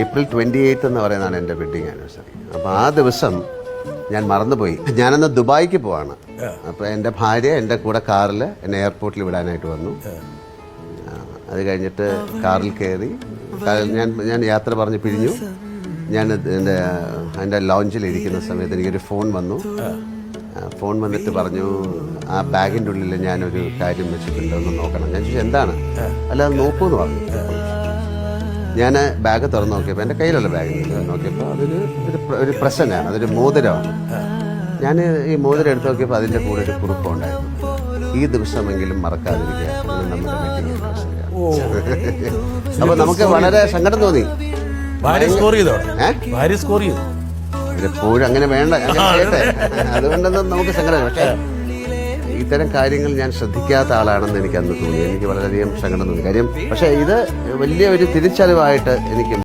April twenty eighth എന്ന് പറയുന്നതാണ് എന്റെ വെഡിങ് ആനിവേഴ്സറി അപ്പോൾ ആ ദിവസം ഞാൻ മറന്നുപോയി. ഞാനന്ന് ദുബായിക്ക് പോവാണ്. അപ്പോൾ എന്റെ ഭാര്യ എന്റെ കൂടെ കാറിൽ എന്നെ എയർപോർട്ടിൽ വിടാനായിട്ട് വന്നു. അത് കഴിഞ്ഞിട്ട് കാറിൽ കയറി. ഞാൻ ഞാൻ യാത്ര പറഞ്ഞ് പിരിഞ്ഞു. ഞാൻ എന്റെ എന്റെ ലോഞ്ചിൽ ഇരിക്കുന്ന സമയത്ത് എനിക്കൊരു ഫോൺ വന്നു. ഫോൺ വന്നിട്ട് പറഞ്ഞു ആ ബാഗിന്റെ ഉള്ളിൽ ഞാനൊരു കാര്യം വെച്ചിട്ടുണ്ട്? ഒന്ന് നോക്കണം. ഞാൻ ചോദിച്ചു എന്താണ്? അല്ല അത് നോക്കൂ എന്ന് പറഞ്ഞു ഞാൻ ബാഗ് തുറന്ന് നോക്കിയപ്പോൾ എന്റെ കയ്യിലുള്ള ബാഗ് നോക്കിയപ്പോൾ അതൊരു ഒരു ഒരു പ്രശ്നമാണ് അതൊരു മോതിരമാണ്. ഞാൻ ഈ മോതിരം എടുത്ത് നോക്കിയപ്പോൾ അതിന്റെ കൂടെ ഒരു കുറിപ്പുണ്ടായിരുന്നു ഈ ദിവസമെങ്കിലും മറക്കാതിരിക്കുക അപ്പൊ നമ്മുടെ അപ്പോൾ നമുക്ക് വളരെ സങ്കടം തോന്നി. ഭാര്യ സ്കോർ ചെയ്തോ? ഏ? ഭാര്യ സ്കോർ ചെയ്തു. എപ്പോഴും അങ്ങനെ വേണ്ട അതുകൊണ്ടൊന്നും നമുക്ക് സങ്കടം പക്ഷേ ഇത്തരം കാര്യങ്ങൾ ഞാൻ ശ്രദ്ധിക്കാത്ത ആളാണെന്ന് എനിക്ക് അന്ന് തോന്നി. എനിക്ക് വളരെയധികം സങ്കടം തോന്നി. കാര്യം പക്ഷേ ഇത് വലിയ ഒരു തിരിച്ചറിവായിട്ട് എനിക്ക്